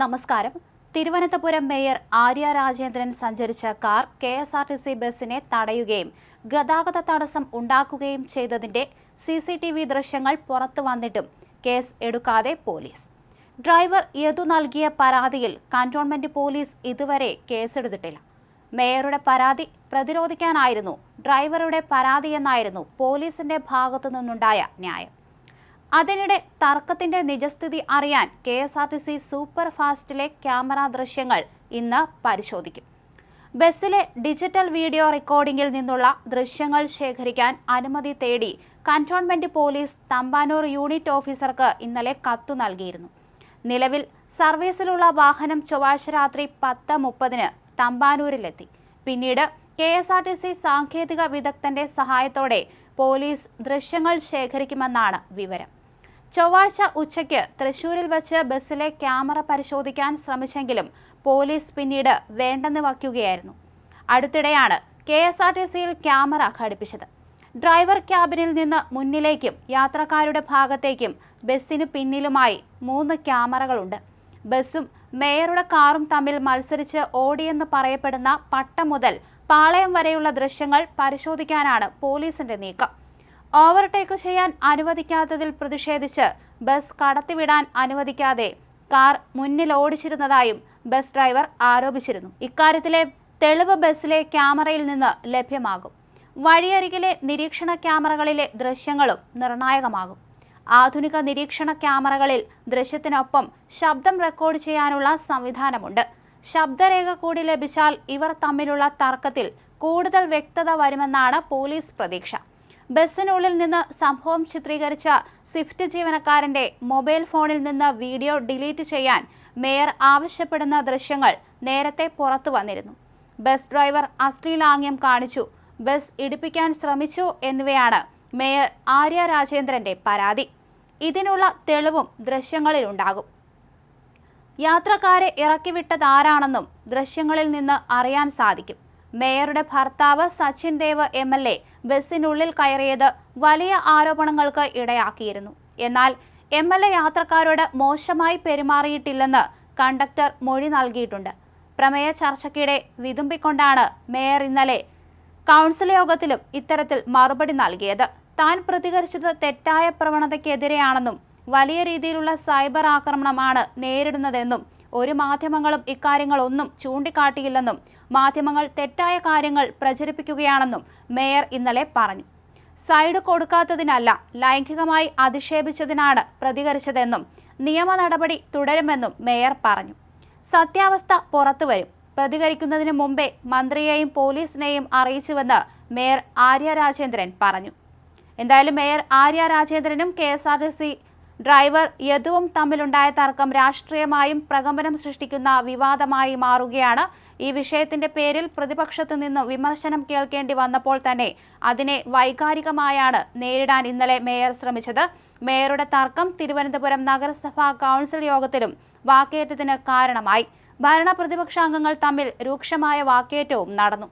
നമസ്കാരം. തിരുവനന്തപുരം മേയർ ആര്യ രാജേന്ദ്രൻ സഞ്ചരിച്ച car K S R T C ബസ്സിനെ തടയുകയും ഗതാഗത തടസ്സം ഉണ്ടാക്കുകയും ചെയ്തതിന്റെ സി സി ടി വി ദൃശ്യങ്ങൾ പുറത്തു വന്നിട്ടും കേസ് എടുക്കാതെ പോലീസ്. ഡ്രൈവർ യദു നൽകിയ പരാതിയിൽ കന്റോൺമെന്റ് പോലീസ് ഇതുവരെ കേസെടുത്തിട്ടില്ല. മേയറുടെ പരാതി പ്രതിരോധിക്കാനായിരുന്നു ഡ്രൈവറുടെ പരാതിയെന്നായിരുന്നു പോലീസിന്റെ ഭാഗത്തു നിന്നുണ്ടായ ന്യായം. അതിനിടെ തർക്കത്തിന്റെ നിജസ്ഥിതി അറിയാൻ K S R T C super ഫാസ്റ്റിലെ camera ദൃശ്യങ്ങൾ ഇന്ന് പരിശോധിക്കും. ബസ്സിലെ ഡിജിറ്റൽ വീഡിയോ റെക്കോർഡിംഗിൽ നിന്നുള്ള ദൃശ്യങ്ങൾ ശേഖരിക്കാൻ അനുമതി തേടി കന്റോൺമെന്റ് പോലീസ് തമ്പാനൂർ യൂണിറ്റ് ഓഫീസർക്ക് ഇന്നലെ കത്തു നൽകിയിരുന്നു. നിലവിൽ സർവീസിലുള്ള വാഹനം ചൊവ്വാഴ്ച രാത്രി പത്ത് മുപ്പതിന് തമ്പാനൂരിലെത്തി. പിന്നീട് K S R T C സാങ്കേതിക വിദഗ്ധന്റെ സഹായത്തോടെ പോലീസ് ദൃശ്യങ്ങൾ ശേഖരിക്കുമെന്നാണ് വിവരം. ചൊവ്വാഴ്ച ഉച്ചയ്ക്ക് തൃശൂരിൽ വച്ച് ബസ്സിലെ ക്യാമറ പരിശോധിക്കാൻ ശ്രമിച്ചെങ്കിലും പോലീസ് പിന്നീട് വേണ്ടെന്ന് വയ്ക്കുകയായിരുന്നു. അടുത്തിടെയാണ് കെ എസ് ആർ ടി സിയിൽ ക്യാമറ ഘടിപ്പിച്ചത്. ഡ്രൈവർ ക്യാബിനിൽ നിന്ന് മുന്നിലേക്കും യാത്രക്കാരുടെ ഭാഗത്തേക്കും ബസ്സിന് പിന്നിലുമായി മൂന്ന് ക്യാമറകളുണ്ട്. ബസ്സും മേയറുടെ കാറും തമ്മിൽ മത്സരിച്ച് ഓടിയെന്ന് പറയപ്പെടുന്ന പട്ടം മുതൽ പാളയം വരെയുള്ള ദൃശ്യങ്ങൾ പരിശോധിക്കാനാണ് പോലീസിന്റെ നീക്കം. ഓവർടേക്ക് ചെയ്യാൻ അനുവദിക്കാത്തതിൽ പ്രതിഷേധിച്ച് ബസ് കടത്തിവിടാൻ അനുവദിക്കാതെ കാർ മുന്നിൽ ഓടിച്ചിരുന്നതായും ബസ് ഡ്രൈവർ ആരോപിച്ചിരുന്നു. ഇക്കാര്യത്തിലെ തെളിവ് ബസ്സിലെ ക്യാമറയിൽ നിന്ന് ലഭ്യമാകും. വഴിയരികിലെ നിരീക്ഷണ ക്യാമറകളിലെ ദൃശ്യങ്ങളും നിർണായകമാകും. ആധുനിക നിരീക്ഷണ ക്യാമറകളിൽ ദൃശ്യത്തിനൊപ്പം ശബ്ദം റെക്കോർഡ് ചെയ്യാനുള്ള സംവിധാനമുണ്ട്. ശബ്ദരേഖ കൂടി ലഭിച്ചാൽ ഇവർ തമ്മിലുള്ള തർക്കത്തിൽ കൂടുതൽ വ്യക്തത വരുമെന്നാണ് പോലീസ് പ്രതീക്ഷ. ബസ്സിനുള്ളിൽ നിന്ന് സംഭവം ചിത്രീകരിച്ച സ്വിഫ്റ്റ് ജീവനക്കാരന്റെ മൊബൈൽ ഫോണിൽ നിന്ന് വീഡിയോ ഡിലീറ്റ് ചെയ്യാൻ മേയർ ആവശ്യപ്പെടുന്ന ദൃശ്യങ്ങൾ നേരത്തെ പുറത്തു വന്നിരുന്നു. ബസ് ഡ്രൈവർ അശ്ലീലാംഗ്യം കാണിച്ചു. ബസ് ഇടിപ്പിക്കാൻ ശ്രമിച്ചു എന്നിവയാണ് മേയർ ആര്യ രാജേന്ദ്രന്റെ പരാതി. ഇതിനുള്ള തെളിവും ദൃശ്യങ്ങളിലുണ്ടാകും യാത്രക്കാരെ ഇറക്കിവിട്ടതാരാണെന്നും ദൃശ്യങ്ങളിൽ നിന്ന് അറിയാൻ സാധിക്കും. മേയറുടെ ഭർത്താവ് Sachin Dev M L A ബസ്സിനുള്ളിൽ കയറിയത് വലിയ ആരോപണങ്ങൾക്ക് ഇടയാക്കിയിരുന്നു. എന്നാൽ എം എൽ എ യാത്രക്കാരോട് മോശമായി പെരുമാറിയിട്ടില്ലെന്ന് കണ്ടക്ടർ മൊഴി നൽകിയിട്ടുണ്ട്. പ്രമേയ ചർച്ചയ്ക്കിടെ വിതുമ്പിക്കൊണ്ടാണ് മേയർ ഇന്നലെ കൗൺസിൽ യോഗത്തിലും ഇത്തരത്തിൽ മറുപടി നൽകിയത്. താൻ പ്രതികരിച്ചത് തെറ്റായ പ്രവണതയ്ക്കെതിരെയാണെന്നും വലിയ രീതിയിലുള്ള സൈബർ ആക്രമണമാണ് നേരിടുന്നതെന്നും ഒരു മാധ്യമങ്ങളും ഇക്കാര്യങ്ങളൊന്നും ചൂണ്ടിക്കാട്ടിയില്ലെന്നും മാധ്യമങ്ങൾ തെറ്റായ കാര്യങ്ങൾ പ്രചരിപ്പിക്കുകയാണെന്നും മേയർ ഇന്നലെ പറഞ്ഞു. സൈഡ് കൊടുക്കാത്തതിനല്ല ലൈംഗികമായി അധിക്ഷേപിച്ചതിനാണ് പ്രതികരിച്ചതെന്നും നിയമ നടപടി തുടരുമെന്നും മേയർ പറഞ്ഞു. സത്യാവസ്ഥ പുറത്തുവരും പ്രതികരിക്കുന്നതിന് മുമ്പേ മന്ത്രിയെയും പോലീസിനെയും അറിയിച്ചുവെന്ന് മേയർ ആര്യ രാജേന്ദ്രൻ പറഞ്ഞു. എന്തായാലും mayor Arya രാജേന്ദ്രനും K S R T C driver യദുവും തമ്മിലുണ്ടായ തർക്കം രാഷ്ട്രീയമായും പ്രകമ്പനം സൃഷ്ടിക്കുന്ന വിവാദമായി മാറുകയാണ്. ഈ വിഷയത്തിന്റെ പേരിൽ പ്രതിപക്ഷത്തു നിന്നും വിമർശനം കേൾക്കേണ്ടി വന്നപ്പോൾ തന്നെ അതിനെ വൈകാരികമായാണ് നേരിടാൻ ഇന്നലെ മേയർ ശ്രമിച്ചത്. മേയറുടെ തർക്കം തിരുവനന്തപുരം നഗരസഭാ കൗൺസിൽ യോഗത്തിലും വാക്കേറ്റത്തിന് കാരണമായി. ഭരണ പ്രതിപക്ഷാംഗങ്ങൾ തമ്മിൽ രൂക്ഷമായ വാക്കേറ്റവും നടന്നു.